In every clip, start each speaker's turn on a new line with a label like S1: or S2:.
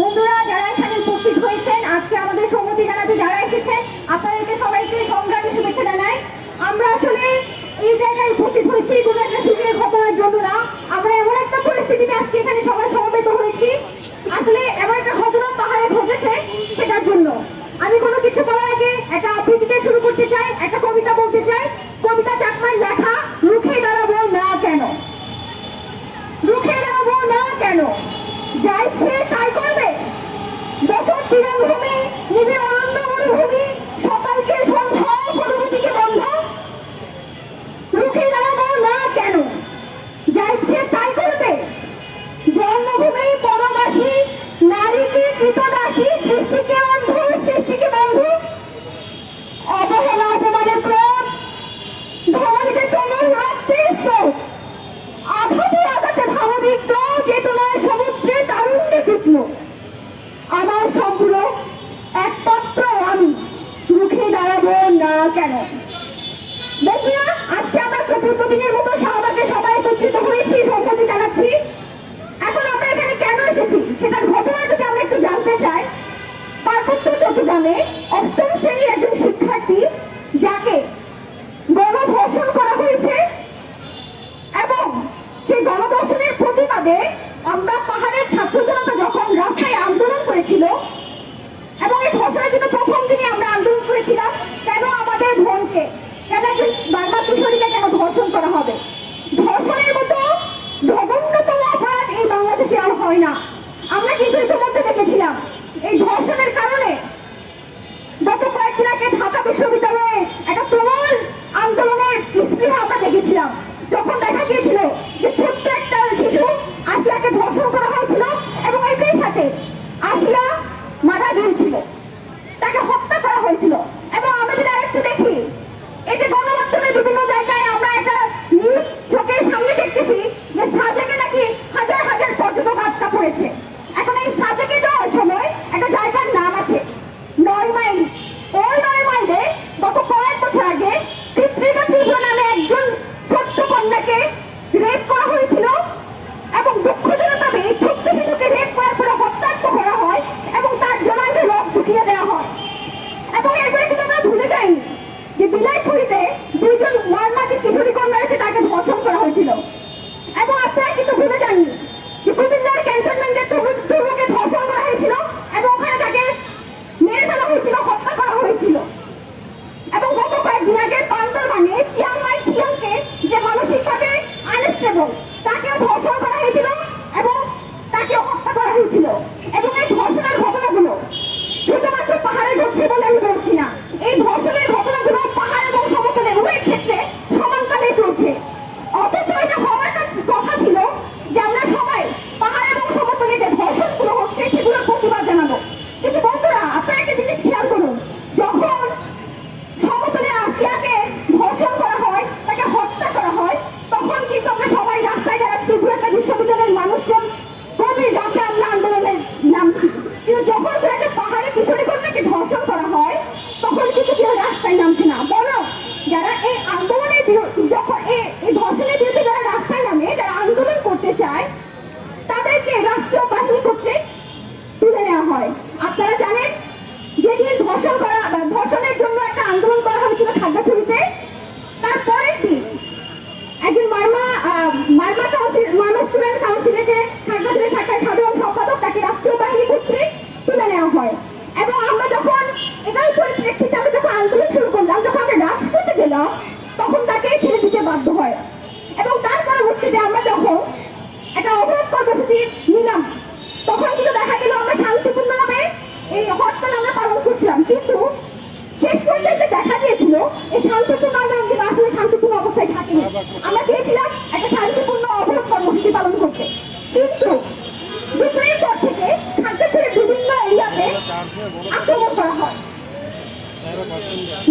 S1: বন্ধুরা, যারা এখানে উপস্থিত হয়েছেন, আজকে আমাদের সম্মতি জানাতে যারা এসেছেন, আপনাদেরকে সবাইকে সংগ্রামী শুভেচ্ছা জানাই। আমরা আসলে এই জায়গায় উপস্থিত হয়েছি, কোনো একটা সুখের ঘটনার জন্য না। আমরা এমন একটা পরিস্থিতিতে আজকে এখানে সবাই সমবেত হয়েছি। আসলে এমন একটা ঘটনা পাহাড়ে ঘটেছে সেটার জন্য। কেন? বন্ধুরা, আজকে আমরা চতুর্থ দিনের মতো শাহবাগে সবাই একত্রিত হয়েছি সম্মতি জানাচ্ছি। এখন আমরা এখানে কেন এসেছি সেটার ঘটনা যদি আমরা একটু জানতে চাই, পার্বত্য চট্টগ্রামে অষ্টম শ্রেণির একজন শিক্ষার্থী, যাকে গণধর্ষণ করা হয়েছে, এবং সেই গণধর্ষণের প্রতিবাদে আমরা পাহাড়ের ছাত্র জনতা যখন রাস্তায় আন্দোলন করেছিল, এবং এই ধর্ষণের জন্য প্রথম দিনে আমরা আন্দোলন করেছিলাম কেন আমাদের বোনকে কেন একজন বারবার কিশোরীকে কেন ধর্ষণ করা হবে। ধর্ষণের মতো জঘন্যতম অপরাধ এই বাংলাদেশে আর হয় না। আমরা কিন্তু ইতিমধ্যে দেখেছিলাম, এই ধর্ষণের কারণে গত কয়েকদিন আগে ঢাকা বিশ্ববিদ্যালয়ে একটা তুমুল আন্দোলনের স্পৃহা আমরা দেখেছিলাম যখন দেখা গিয়েছিল যে ছোট্ট একটা শিশু আশিয়াকে ধর্ষণ করা হয়েছিল এবং একই সাথে আশিয়া মারা গিয়েছিল তাকে হত্যা করা হয়েছিল এবং আমরা যদি আরেকটু দেখি এই যে গণমাধ্যমে বিভিন্ন জায়গায় আমরা একটা নিউজ চোখের সামনে দেখতেছি যে সাজেকে নাকি হাজার হাজার পর্যটক আটকা পড়েছে এখন এই সাজেকে যাওয়ার সময় একটা জায়গার নাম আছে নয় মাইল ওই নয় মাইলে গত কয়েক বছর আগে পিতৃকা তীব্র নামে একজন ছোট্ট কন্যাকে রেপ করা হয়েছিল এবং দুঃখজনকভাবে এই ছোট্ট শিশুকে রেপ করার পরে হত্যাত্ম করা হয় এবং তার জমাকে রক ঢুকিয়ে দেওয়া হয় এবং এরপরে কিন্তু আমরা ভুলে যাইনি যে বিলাই ছড়িতে দুইজন ওয়ারমাকে কিশোরী কন্যা রয়েছে তাকে ধর্ষণ করা হয়েছিল এবং আপনারা কিন্তু ভুলে যাননি যে কুমিল্লার ক্যান্টনমেন্টে তরুণকে ধর্ষণ করা হয়েছিল এবং ওখানে তাকে মেরে ফেলা হয়েছিল হত্যা করা হয়েছিল এবং গত কয়েকদিন আগে বান্দরবানে চিয়াংমাই থিয়াংকে যে মানসিকভাবে আনস্টেবল তাকেও ধর্ষণ করা হয়েছিল এবং তাকেও হত্যা করা হয়েছিল এবং এই ধর্ষণের ঘটনাগুলো শুধুমাত্র পাহাড়ে ঘটছে বলছি না। এই ধর্ষণের ঘটনাগুলো পাহাড় এবং সমতলে উভয় ক্ষেত্রে সমানকালে চলছে। অথচ এটা হওয়ার কথা ছিল যে আমরা সবাই পাহাড় এবং সমতলে যে ধর্ষণগুলো হচ্ছে সেগুলোর প্রতিবাদ জানাব। কিন্তু বন্ধুরা, আপনারা একটা জিনিস খেয়াল করুন। যখন সমতলে আসিয়াকে قلم سی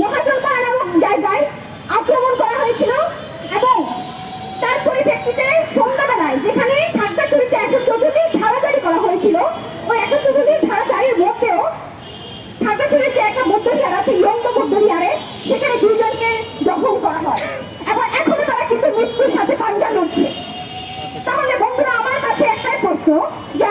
S1: মহাজনপাড়া নামক জায়গায় আক্রমণ করা আছে ইয়ঙ্গ বৌদ্ধবিহারে সেখানে দুইজনকে জখম করা হয়। এবং এখনও তারা কিন্তু মৃত্যুর সাথে পাঞ্জা লড়ছে। তাহলে বন্ধুরা, আমার কাছে একটাই প্রশ্ন যে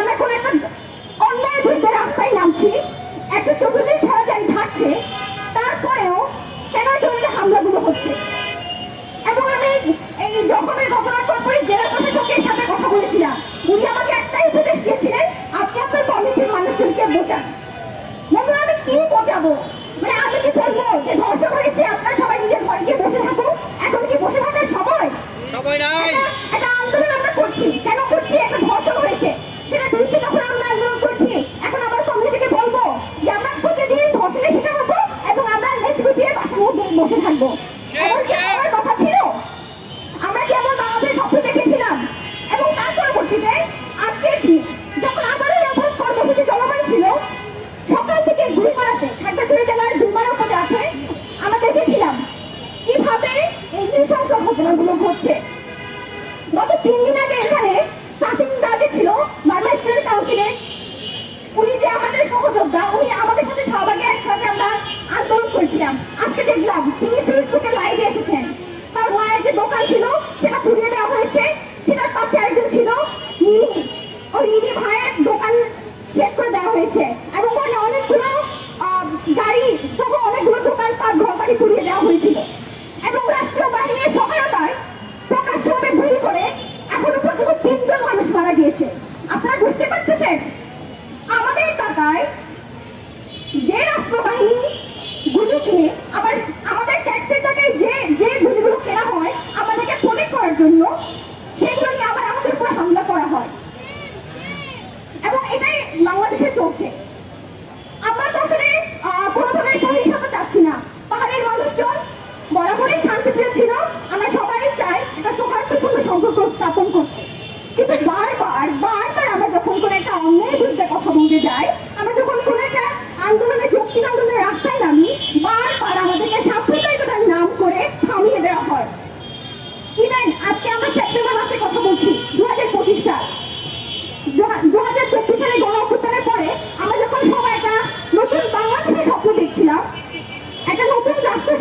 S1: 我去 আজকে দেখলাম তিনি ফেসবুকে লাইভে এসেছেন। তার মায়ের যে দোকান ছিল, সেটা পুড়িয়ে দেওয়া হয়েছে। সেটার কাছে একজন ছিল নিনি ওই নিনি ভাইয়ের দোকান শেষ করে দেওয়া হয়েছে। এবং ওখানে অনেকগুলো গাড়ি সহ অনেকগুলো দোকান তার ঘর বাড়ি পুড়িয়ে দেওয়া হয়েছিল। এবং রাষ্ট্রীয় বাহিনীর সহায়তায় প্রকাশ্যভাবে ভুল করে এখনও পর্যন্ত তিনজন মানুষ মারা গিয়েছে। 请。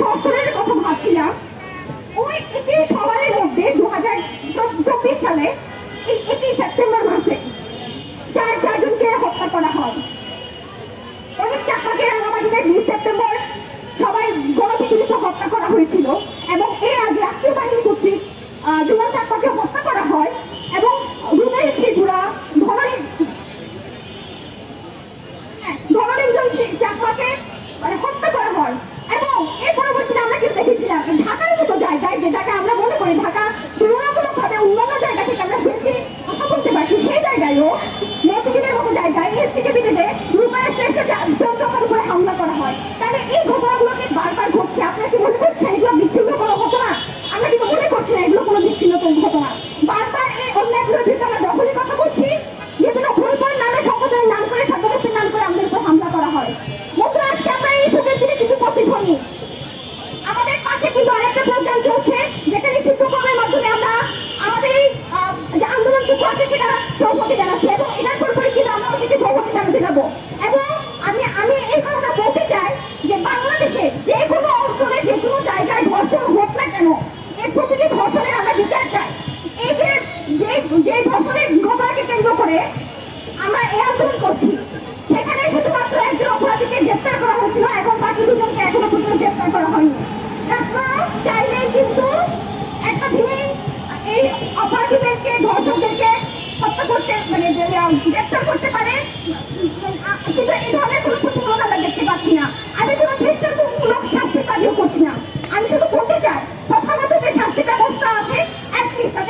S1: সংস্করণের কথা ভাবছিলাম। ওই একই সবারের মধ্যে দু হাজার সালে একই সেপ্টেম্বর মাসে চার চারজনকে হত্যা করা হয়। অনেক চাকমাকে রাঙামাটিতে বিশ সেপ্টেম্বর সবাই গণপিটুলিতে হত্যা করা হয়েছিল এবং এর আগে রাষ্ট্রীয় বাহিনী কর্তৃক জুমা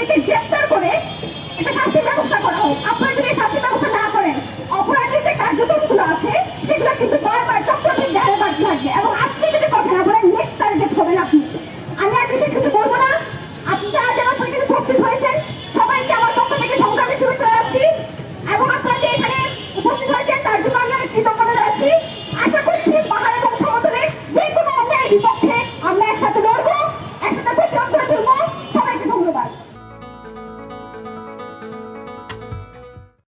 S1: I can